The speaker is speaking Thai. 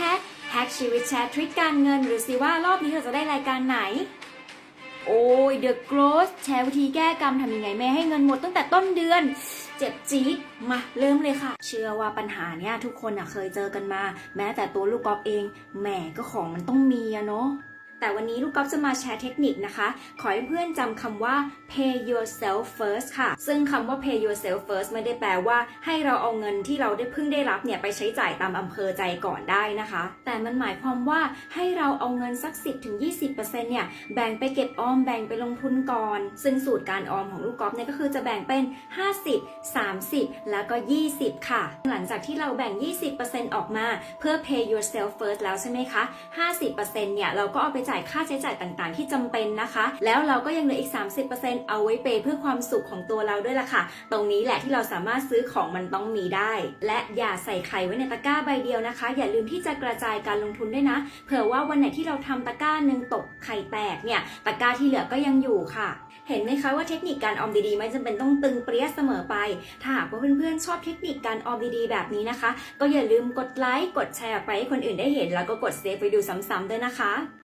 แฮกแฮกชีวิตแชร์ทริคการเงิน หรือสิว่ารอบนี้เราจะได้รายการไหน โอ้ย The Growth แชร์วิธีแก้กรรมทำยังไงไม่ให้เงินหมดตั้งแต่ต้นเดือน เจ็บจี๊ดมาเริ่มเลยค่ะ เชื่อว่าปัญหาเนี้ยทุกคนอะเคยเจอกันมา แม้แต่ตัวลูกกอล์ฟเองแหมก็ของมันต้องมีอะเนาะ แต่วันนี้ลูกกอล์ฟจะมาแชร์เทคนิคนะคะ ขอให้เพื่อนจำคำว่า pay yourself first ค่ะ ซึ่งคำว่า pay yourself first ไม่ได้แปลว่า ให้เราเอาเงินที่เราได้เพิ่งได้รับเนี่ยไปใช้จ่ายตามอำเภอใจก่อนได้นะคะ แต่มันหมายความว่าให้เราเอาเงินสัก 10-20%เนี่ยแบ่งไปเก็บออมแบ่งไปลงทุนก่อน ซึ่งสูตรการออมของลูกกอล์ฟเนี่ยก็คือจะแบ่งเป็น 50 30 แล้วก็ 20 ค่ะ หลังจากที่เราแบ่ง 20%ออกมาเพื่อ pay yourself first แล้วใช่ไหมคะ 50%เนี่ยเราก็เอาไปจ่ายค่าใช้จ่ายต่างๆ ที่จำเป็นนะคะ แล้วเราก็ยังเหลืออีก 30%เอาไว้เปยเพื่อความสุขของตัวเราด้วยล่ะค่ะ ตรงนี้แหละที่เราสามารถซื้อของมันต้องมีได้ และอย่าใส่ไข่ไว้ในตะกร้าใบเดียวนะคะ อย่าลืมที่จะกระจายการลงทุนด้วยนะ เผื่อว่าวันไหนที่เราทำตะกร้าหนึ่งตกไข่แตกเนี่ย ตะกร้าที่เหลือก็ยังอยู่ค่ะ เห็นไหมคะว่าเทคนิคการออมดีๆไม่จำเป็นต้องตึงเปรี้ยเสมอไป ถ้าหากว่าเพื่อนๆชอบเทคนิคการออมดีๆแบบนี้นะคะ ก็อย่าลืมกดไลค์ กดแชร์ไปให้คนอื่นได้เห็น แล้วก็กดเซฟไปดูซ้ำๆด้วยนะคะ